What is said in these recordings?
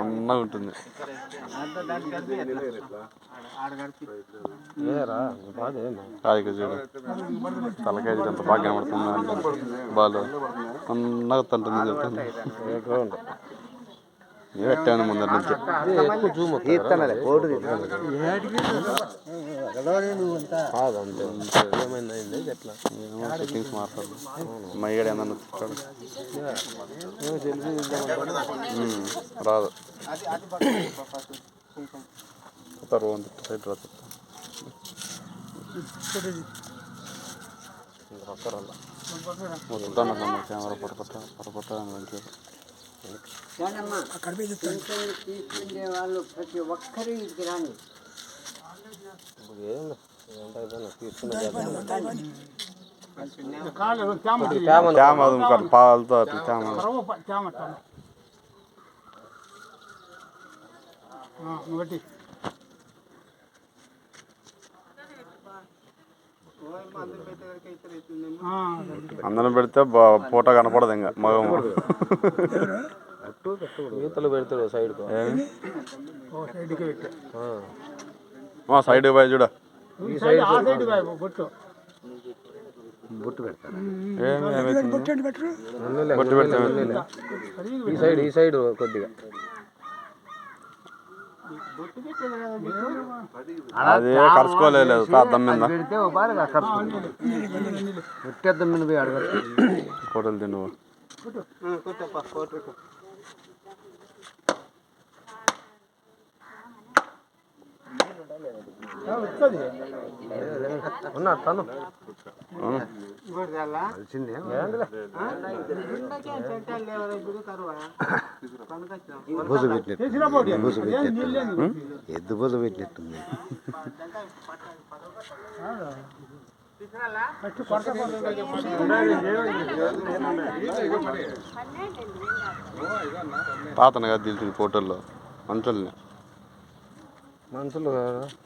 అన్నగా ఉంటుంది కాయక చూడు. తలకాయ చూడు ఎంత బాగా కనబడుతుంది. బాలు. అన్నగా తంటుంది చెప్తాను పెట్టాను ముందర నుంచి ఏమో సెట్టింగ్స్ మాట్లాడు మయ్యాడు ఏమన్నా తిట్టాడు? ఉమ్, రాదు. తర్వాత సైడ్ రాదు మొత్తం కెమెరా పడపట్ట పడపట్ట మంచిగా తీసుకునే వాళ్ళు ప్రతి ఒక్కరి ఇంటికి రాని తేమ అది ఇంకా పాలతో అట్లా తేమ ఒకటి అందరం పెడితే బా ఫోటో కనపడదు ఇంకా మగం ఈతలు పెడతాడు మా సైడ్ పోయి చూడ. ఈ సైడ్ సైడ్ బొట్టు బొట్టు? ఈ సైడ్ ఈ సైడ్ కొద్దిగా. అది కరుచుకోలేదు తాతం మీద. పెట్టేద్దాం మీద పోయి అడగ ఫోటోలు తిను తను? ఎద్దు బుజ పెట్టినట్టుంది. కదా తెలిసింది ఫోటోల్లో మంచోళ్ళని. మనుషులు ఇంత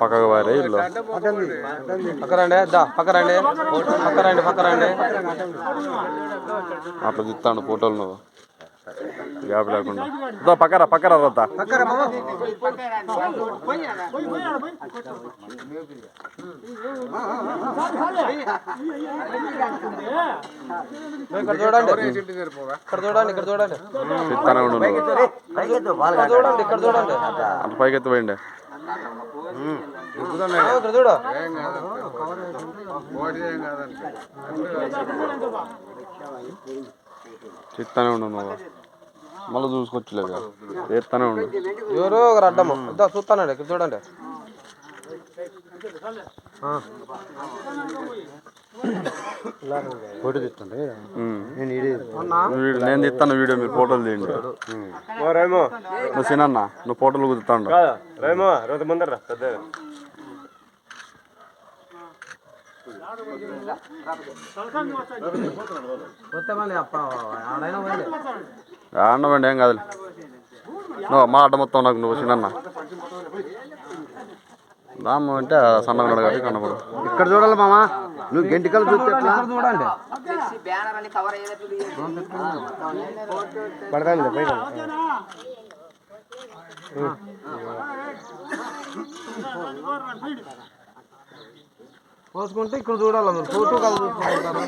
పక్కకు వారే ఇల్లు. పక్కరండి దా పక్కరండి. పక్కరండి పక్కరండి. అట్లా తిస్తాను ఫోటోలు నువ్వు. గ్యాప్ లేకుండా. పక్కరా పక్కరా రొద్దా. ఇక్కడ చూడండి. ఇక్కడ చూడండి ఇక్కడ చూడండి. చూడండి ఇక్కడ చూడండి. అట్లా పైకి ఎత్తిపోయిండే ఆ, ఇక్కడ చూడు. తిస్తానే ఉండు నువ్వు. మళ్ళీ చూసుకొచ్చులేక ఎత్తానే ఉండు. ఎవరో ఒకరు అడ్డము. ఇద్దా చూస్తానండి ఇక్కడ చూడండి. ఫోటో తీస్తుండే. నేను ఇది వీడియో నేను తిస్తాను వీడియో మీరు ఫోటోలు తీయండి. రేమో. నువ్వు సినన్న నువ్వు ఫోటోలు కుదుతాండు రేమో రోజు ముందర పెద్ద మళ్ళీ అప్ప ఆడైనా ఆడవండి ఏం కాదులే నువ్వు మా ఆట మొత్తం నాకు నువ్వు చిన్న రాము అంటే సన్నగా ఉన్నాడు కాబట్టి కనపడు ఇక్కడ చూడాలి మామా. నువ్వు గంటికలు చూస్తే ఎట్లా? చూడండి పడతాను పైన పోసుకుంటే ఇక్కడ చూడాలి మీరు ఫోటో కదా చూసుకుంటారు.